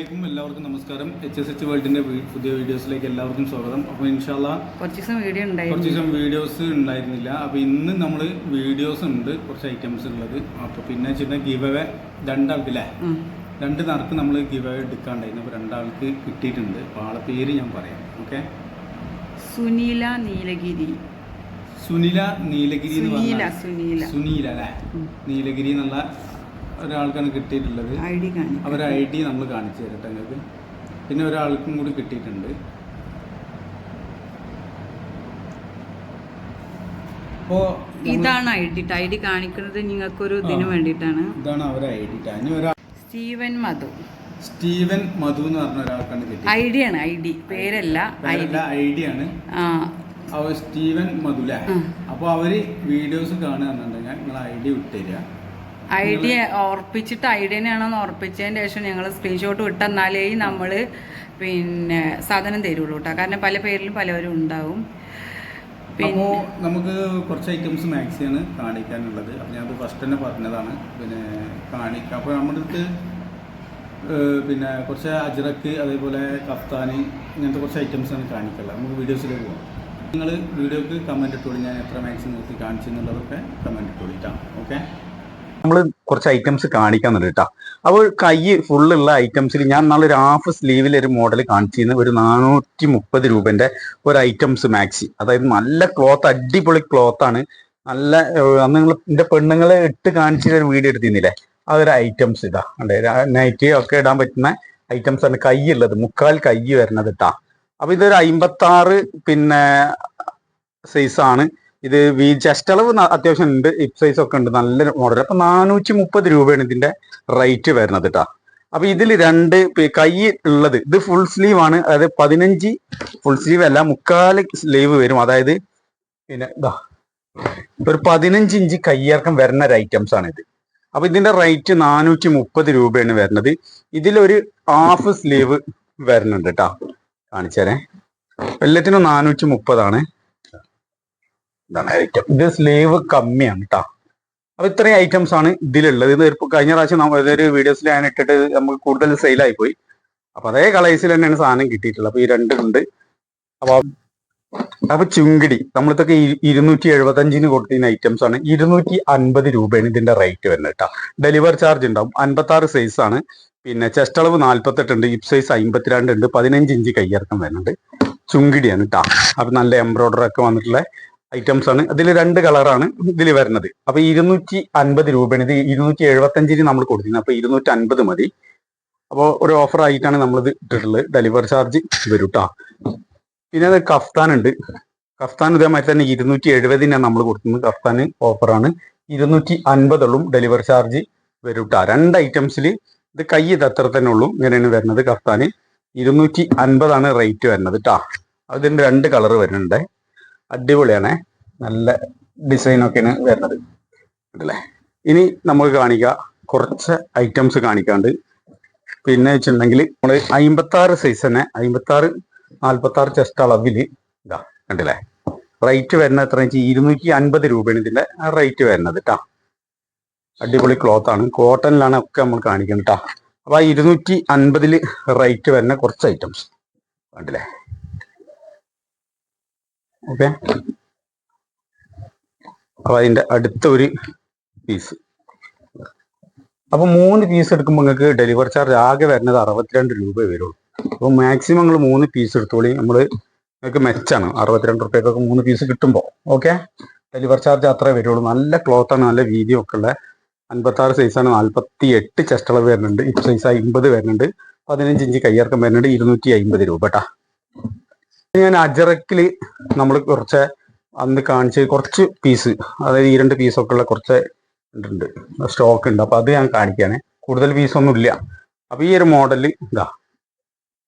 എല്ലാവർക്കും നമസ്കാരം. H S H വേൾഡിന്റെ പുതിയ വീഡിയോസിലേക്ക് എല്ലാവർക്കും സ്വാഗതം. അപ്പോൾ ഇൻഷാല്ല കുറച്ച് ദിവസം വീഡിയോ കുറച്ച് ഉണ്ടായിരുന്നു. ദിവസം വീഡിയോസ് ഉണ്ടായിരുന്നില്ല. അപ്പോൾ ഇന്ന് നമ്മൾ വീഡിയോസ് ഉണ്ട് കുറച്ച് ഐറ്റംസ് ഉള്ളത്. അപ്പോൾ പിന്നെ വെച്ചിട്ടുണ്ടെങ്കിൽ ഗിവ് അവേ രണ്ടാൾക്കില്ലേ. രണ്ട് നറുക്ക് നമ്മൾ ഗിവ് അവേ എടുക്കാണ്ടായിരുന്നു. അപ്പോൾ രണ്ടാൾക്ക് കിട്ടിയിട്ടുണ്ട്. അപ്പോൾ ആളെ പേര് ഞാൻ പറയാം. ഓക്കെ സുനീല നീലഗിരി. സുനില നീലഗിരി സുനീല സുനീല. അല്ലേ നീലഗിരി എന്നുള്ള ഒരാൾക്കാണ് കിട്ടിയിട്ടുള്ളത്. ഐ ഡി അവരെ ഐ ഡി നമ്മൾ കാണിച്ചു തരട്ടെ നിങ്ങൾക്ക്. പിന്നെ ഒരാൾക്കും കൂടി കിട്ടിയിട്ടുണ്ട്. ഇതാണ് ഐ ഡി ഐ ഡി കാണിക്കുന്നത് നിങ്ങൾക്കൊരു ഇതിന്. വേണ്ടിയിട്ടാണ്. ഇതാണ് അവരെ I D Steven Madhu. Steven Madhu എന്ന് പറഞ്ഞ ഒരാൾക്കാണ് ഐ കിട്ടിയത് ഡി ആണ് ഐ ഡി. പേരല്ല ഐ ഡി. ആണ്. സ്റ്റീവൻ മധുല. അപ്പോൾ അവർ വീഡിയോസ് കാണുകയാണെന്നുണ്ടെങ്കിൽ നിങ്ങൾ ഐ ഡി വിട്ടുതരിക ഐ ഡി ഉറപ്പിച്ചിട്ട് ഐ ഡി തന്നെയാണെന്ന് ഉറപ്പിച്ചതിന് ശേഷം ഞങ്ങൾ സ്ക്രീൻഷോട്ട് വിട്ടെന്നാലേ നമ്മൾ പിന്നെ സാധനം തരുള്ളൂ കേട്ടോ കാരണം പല പേരിലും പലവരും ഉണ്ടാവും. പിന്നെ നമുക്ക് കുറച്ച് ഐറ്റംസ് മാക്സിയാണ് കാണിക്കാനുള്ളത്. അപ്പം ഞാനത് ഫസ്റ്റ് തന്നെ പറഞ്ഞതാണ്. പിന്നെ കാണിക്കാം. അപ്പോൾ നമ്മുടെ അടുത്ത് പിന്നെ കുറച്ച് അജ്രക്ക് അതേപോലെ കഫ്താന് ഇങ്ങനത്തെ കുറച്ച് ഐറ്റംസ് ആണ് കാണിക്കുള്ളത് നമുക്ക് വീഡിയോസിലേക്ക് പോകാം നിങ്ങൾ വീഡിയോക്ക് കമന്റ് ഇട്ടോളി. ഞാൻ എത്ര മാക്സിമം നിർത്തി കാണിച്ചു എന്നുള്ളതൊക്കെ കമന്റ് ഇട്ടോളിട്ടാണ് ഓക്കെ നമ്മൾ കുറച്ച് ഐറ്റംസ് കാണിക്കാന്നുണ്ട് കേട്ടോ അപ്പോൾ കൈ ഫുള്ളുള്ള ഐറ്റംസിൽ ഞാൻ നാളെ ഒരു ഹാഫ് സ്ലീവിൽ ഒരു മോഡൽ കാണിച്ചിരുന്ന. ഒരു നാനൂറ്റി മുപ്പത് രൂപന്റെ ഒരു ഐറ്റംസ് മാക്സി അതായത് നല്ല ക്ലോത്ത് അടിപൊളി ക്ലോത്ത് ആണ്. നല്ല അന്ന് നിങ്ങൾ എന്റെ പെണ്ണുങ്ങളെ ഇട്ട് കാണിച്ചിട്ട് ഒരു വീഡിയോ എടുത്തിരുന്നില്ലേ? ആ ഒരു ഐറ്റംസ് ഇതാ. അതെ നൈറ്റി ഒക്കെ ഇടാൻ പറ്റുന്ന ഐറ്റംസ് ആണ് കൈ ഉള്ളത്. മുക്കാൽ കൈ വരുന്നത് ഇട്ടാ അപ്പൊ ഇതൊരു അമ്പത്തി ആറ് പിന്നെ സൈസാണ് ഇത് വി ചെസ്റ്റ് അളവ് അത്യാവശ്യം ഉണ്ട്. ഇപ് സൈസ് ഒക്കെ ഉണ്ട്. നല്ല മോഡൽ അപ്പൊ നാനൂറ്റി മുപ്പത് രൂപയാണ് ഇതിന്റെ റേറ്റ് വരുന്നത് കേട്ടോ അപ്പൊ ഇതിൽ രണ്ട് കൈ ഉള്ളത്. ഇത് ഫുൾ സ്ലീവ് ആണ്. അതായത് പതിനഞ്ച് ഫുൾ സ്ലീവ് അല്ല മുക്കാൽ സ്ലീവ് വരും. അതായത് പിന്നെ ഇതാ ഒരു പതിനഞ്ച് ഇഞ്ച് കയ്യിറക്കം വരുന്ന ഒരു ഐറ്റംസ് ആണ് ഇത്. അപ്പൊ ഇതിന്റെ റേറ്റ് നാനൂറ്റി മുപ്പത് രൂപയാണ് വരുന്നത്. ഇതിലൊരു ഹാഫ് സ്ലീവ് വരുന്നുണ്ട് കേട്ടോ കാണിച്ചേരെ. എല്ലാത്തിനും നാനൂറ്റി മുപ്പതാണ് ഇതാണ് ഐറ്റം ഇത് സ്ലീവ് കമ്മിയാണ് കേട്ടോ അപ്പൊ ഇത്രയും ഐറ്റംസ് ആണ് ഇതിലുള്ളത്. ഇത് കഴിഞ്ഞ പ്രാവശ്യം ഇതൊരു വീഡിയോസിൽ ഞാൻ ഇട്ടിട്ട് നമുക്ക് കൂടുതൽ സെയിലായി പോയി. അപ്പൊ അതേ കളേഴ്സിൽ തന്നെയാണ് സാധനം കിട്ടിയിട്ടുള്ളത്. അപ്പൊ ഈ രണ്ടുണ്ട് അപ്പൊ അപ്പൊ ചുങ്കിടി. നമ്മളിതൊക്കെ ഇരുന്നൂറ്റി എഴുപത്തി അഞ്ചിന് കൊടുത്തിരുന്ന ഐറ്റംസ് ആണ്. ഇരുന്നൂറ്റി അൻപത് രൂപയാണ് ഇതിന്റെ റേറ്റ് വരുന്നത് കേട്ടോ ഡെലിവർ ചാർജ് ഉണ്ടാവും. അൻപത്തി ആറ് സൈസ് ആണ്. പിന്നെ ചെസ്റ്റ് അളവ് നാല്പത്തെട്ട് ഉണ്ട്. സൈസ് അമ്പത്തിരണ്ട് ഉണ്ട്. പതിനഞ്ച് ഇഞ്ച് കയ്യിറക്കം വരുന്നുണ്ട്. ചുങ്കിടിയാണ് കേട്ടോ അപ്പൊ നല്ല എംബ്രോയിഡറി ഒക്കെ വന്നിട്ടുള്ള ഐറ്റംസ് ആണ്. അതിൽ രണ്ട് കളറാണ് ഇതിൽ വരുന്നത്. അപ്പൊ ഇരുന്നൂറ്റി അൻപത് രൂപയാണ്. ഇത് ഇരുന്നൂറ്റി എഴുപത്തി അഞ്ചിന് നമ്മൾ കൊടുക്കുന്നത് അപ്പൊ ഇരുന്നൂറ്റി അൻപത് മതി. അപ്പോൾ ഒരു ഓഫർ ആയിട്ടാണ് നമ്മളിത് ഇട്ടിട്ടുള്ളത്. ഡെലിവറി ചാർജ് വരും പിന്നെ അത് കഫ്താൻ ഉണ്ട്. കഫ്താൻ ഇതേമാതിരി തന്നെ ഇരുന്നൂറ്റി എഴുപതിനാണ് നമ്മൾ കൊടുക്കുന്നത് കഫ്താൻ ഓഫറാണ് ഇരുന്നൂറ്റി അൻപതോളം ഡെലിവറി ചാർജ് വരും രണ്ട് ഐറ്റംസിൽ ഇത് കൈ ഇത് അത്ര തന്നെ ഉള്ളൂ. ഇങ്ങനെയാണ് വരുന്നത് കഫ്താന് ഇരുന്നൂറ്റി അൻപതാണ് റേറ്റ് വരുന്നത് കേട്ടോ അതിന്റെ രണ്ട് കളർ വരുന്നുണ്ട്. അടിപൊളിയാണ്. നല്ല ഡിസൈൻ ഒക്കെയാണ് വരുന്നത്. അല്ലേ? ഇനി നമ്മൾ കാണിക്കുക കുറച്ച് ഐറ്റംസ് കാണിക്കാണ്ട്. പിന്നെ വെച്ചിട്ടുണ്ടെങ്കിൽ നമ്മൾ അമ്പത്തി ആറ് സൈസ് തന്നെ അമ്പത്തി ആറ് നാൽപ്പത്തി ആറ് ചെസ്റ്റ് അളവിൽ ഇതാ കണ്ടില്ലേ? റേറ്റ് വരുന്നത് എത്ര വെച്ചാൽ ഇരുന്നൂറ്റി അൻപത് രൂപയാണ് ഇതിന്റെ റേറ്റ് വരുന്നത് കേട്ടോ അടിപൊളി ക്ലോത്ത് ആണ്. കോട്ടണിലാണ് ഒക്കെ നമ്മൾ കാണിക്കുന്നത് കേട്ടോ അപ്പോൾ ആ ഇരുന്നൂറ്റി അൻപതിൽ റേറ്റ് വരുന്ന കുറച്ച് ഐറ്റംസ് കണ്ടില്ലേ? ഓക്കെ. അപ്പൊ അതിന്റെ അടുത്ത ഒരു പീസ് അപ്പൊ മൂന്ന് പീസ് എടുക്കുമ്പോൾ നിങ്ങൾക്ക് ഡെലിവറി ചാർജ് ആകെ വരുന്നത് അറുപത്തിരണ്ട് രൂപ വരുള്ളൂ. അപ്പൊ മാക്സിമം നിങ്ങൾ മൂന്ന് പീസ് എടുത്തോളി. നമ്മൾ നിങ്ങൾക്ക് മെച്ചാണ്. അറുപത്തിരണ്ട് റുപ്യക്കൊക്കെ മൂന്ന് പീസ് കിട്ടുമ്പോൾ ഓക്കെ? ഡെലിവറി ചാർജ് അത്രേ വരുള്ളൂ. നല്ല ക്ലോത്ത് ആണ് നല്ല വീതിയും ഒക്കെ ഉള്ള. അൻപത്തി ആറ് സൈസാണ് നാൽപ്പത്തി എട്ട് ചെസ്റ്റ് അളവ് വരുന്നുണ്ട്. ഹിപ് സൈസ് അമ്പത് വരുന്നുണ്ട്. പതിനഞ്ച് ഇഞ്ച് കയ്യർക്കം വരുന്നുണ്ട്. ഇരുന്നൂറ്റി അമ്പത് രൂപ കേട്ടാ ഞാൻ അജറക്കിൽ നമ്മൾ കുറച്ച് അന്ന് കാണിച്ച് കുറച്ച് പീസ് അതായത് ഈ രണ്ട് പീസൊക്കെ ഉള്ള കുറച്ച് ഉണ്ട് സ്റ്റോക്ക് ഉണ്ട്. അപ്പൊ അത് ഞാൻ കാണിക്കാനേ കൂടുതൽ പീസ് ഒന്നും ഇല്ല. അപ്പൊ ഈ ഒരു മോഡൽ ഇതാ.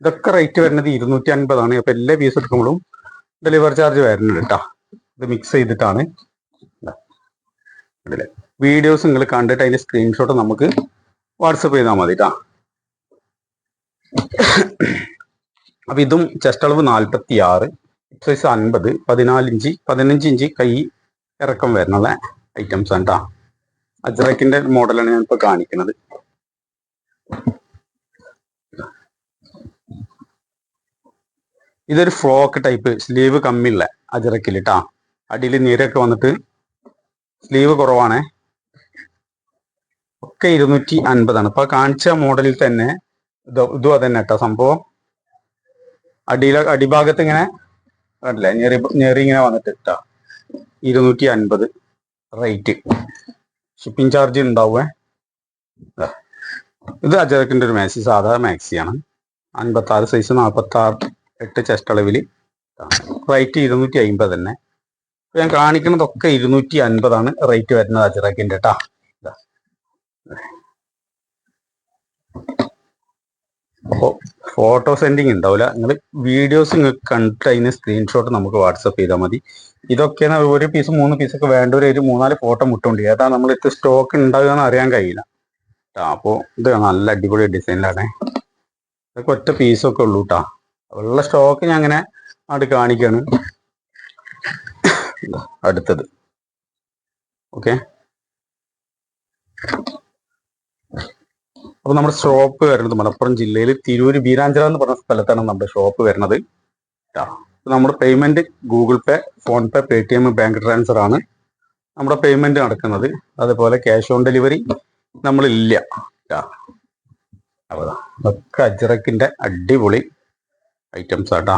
ഇതൊക്കെ റേറ്റ് വരുന്നത് ഇരുന്നൂറ്റി അൻപതാണ് അപ്പൊ എല്ലാ പീസ് എടുക്കുമ്പോഴും ഡെലിവറി ചാർജ് വരുന്നുണ്ട് കേട്ടോ ഇത് മിക്സ് ചെയ്തിട്ടാണ്. വീഡിയോസ് നിങ്ങൾ കണ്ടിട്ട് അതിന്റെ സ്ക്രീൻഷോട്ട് നമുക്ക് വാട്സപ്പ് ചെയ്താൽ മതി കേട്ടോ അപ്പൊ ഇതും ചെസ്റ്റ് അളവ് നാൽപ്പത്തി ആറ് സൈസ് അൻപത് പതിനാല് ഇഞ്ച് പതിനഞ്ച് ഇഞ്ച് കൈ ഇറക്കം വരുന്നുള്ള ഐറ്റംസ് ആണ് കേട്ടോ അജ്രക്കിന്റെ മോഡലാണ് ഞാൻ ഇപ്പൊ കാണിക്കുന്നത്. ഇതൊരു ഫ്രോക്ക് ടൈപ്പ് സ്ലീവ് കമ്മിയുള്ള അജറക്കിൽ കേട്ടാ അടിയിൽ നീരൊക്കെ വന്നിട്ട് സ്ലീവ് കുറവാണേ. ഒക്കെ ഇരുന്നൂറ്റി അൻപതാണ്. ഇപ്പൊ കാണിച്ച മോഡലിൽ തന്നെ ഇതും അതന്നെ കേട്ടോ സംഭവം അടിയിലെ അടിഭാഗത്ത് ഇങ്ങനെ കണ്ടില്ലേ? ഞെറി ഞെറി ഇങ്ങനെ വന്നിട്ട് ഇട്ട. ഇരുന്നൂറ്റി അൻപത് റേറ്റ്. Shipping charge ഉണ്ടാവേ. ഇത് അജറക്കിന്റെ ഒരു മാക്സി സാധാ മാക്സിയാണ്. അൻപത്തി ആറ് സൈസ് നാൽപ്പത്തി ആറ് എട്ട് ചെസ്റ്റ് അളവിൽ റേറ്റ് ഇരുന്നൂറ്റി അമ്പത് തന്നെ ഞാൻ കാണിക്കുന്നതൊക്കെ ഇരുന്നൂറ്റി അൻപതാണ് റേറ്റ് വരുന്നത് അജറക്കിന്റെ കേട്ടാ അപ്പോൾ ഫോട്ടോ സെൻഡിങ് ഉണ്ടാവില്ല നിങ്ങൾ വീഡിയോസ് നിങ്ങൾക്ക് കണ്ടിട്ട് അതിന് സ്ക്രീൻഷോട്ട് നമുക്ക് വാട്സപ്പ് ചെയ്താൽ മതി. ഇതൊക്കെ ഒരു പീസ് മൂന്ന് പീസൊക്കെ വേണ്ട ഒരു മൂന്നാൽ ഫോട്ടോ മുട്ടുണ്ട് ഏതാ നമ്മൾ ഇത് സ്റ്റോക്ക് ഉണ്ടാവുക എന്ന് അറിയാൻ കഴിയില്ല. അപ്പോൾ ഇത് നല്ല അടിപൊളി ഡിസൈനിലാണ് ഇതൊക്കെ ഒറ്റ പീസൊക്കെ ഉള്ളൂ കേട്ടാ ഉള്ള സ്റ്റോക്ക് ഞാൻ അങ്ങനെ അങ്ങോട്ട് കാണിക്കാണ്. അടുത്തത്. ഓക്കെ അപ്പൊ നമ്മുടെ ഷോപ്പ് വരുന്നത് മലപ്പുറം ജില്ലയിൽ തിരൂര് വീരാഞ്ചിറ എന്ന് പറഞ്ഞ സ്ഥലത്താണ് നമ്മുടെ ഷോപ്പ് വരുന്നത്. നമ്മുടെ payment Google Pay PhonePe Paytm bank transfer ആണ് നമ്മുടെ പേയ്മെന്റ് നടക്കുന്നത്. അതുപോലെ ക്യാഷ് ഓൺ ഡെലിവറി നമ്മളില്ല. ഇതൊക്കെ അജ്രക്കിന്റെ അടിപൊളി ഐറ്റംസ് ആട്ടാ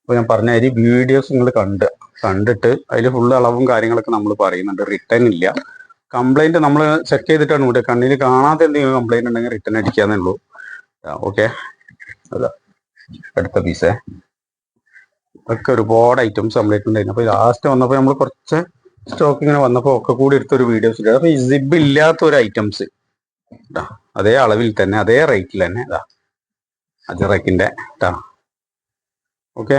അപ്പൊ ഞാൻ പറഞ്ഞ ഈ വീഡിയോസ് നിങ്ങൾ കണ്ട് കണ്ടിട്ട് അതിൽ ഫുൾ അളവും കാര്യങ്ങളൊക്കെ നമ്മൾ പറയുന്നുണ്ട്. റിട്ടേൺ ഇല്ല. കംപ്ലൈന്റ് നമ്മൾ ചെക്ക് ചെയ്തിട്ടാണ് ഇവിടെ. കണ്ണിൽ കാണാത്ത എന്തെങ്കിലും കംപ്ലൈന്റ് ഉണ്ടെങ്കിൽ റിട്ടേൺ അടിക്കാന്നേ ഉള്ളൂ. ഓക്കെ അതാ. അടുത്ത പീസേ ഒക്കെ ഒരുപാട് ഐറ്റംസ് കംപ്ലൈന്റ് ഉണ്ടായിരുന്നു. അപ്പൊ ലാസ്റ്റ് വന്നപ്പോൾ നമ്മൾ കുറച്ച് സ്റ്റോക്ക് ഇങ്ങനെ വന്നപ്പോൾ ഒക്കെ കൂടി എടുത്തൊരു വീഡിയോസ് ഇട്ടു. അപ്പൊ ഈ സിബ് ഇല്ലാത്ത ഒരു ഐറ്റംസ് അതേ അളവിൽ തന്നെ അതേ റേറ്റിൽ തന്നെ. അതാ അജറക്കിന്റെ ഓക്കെ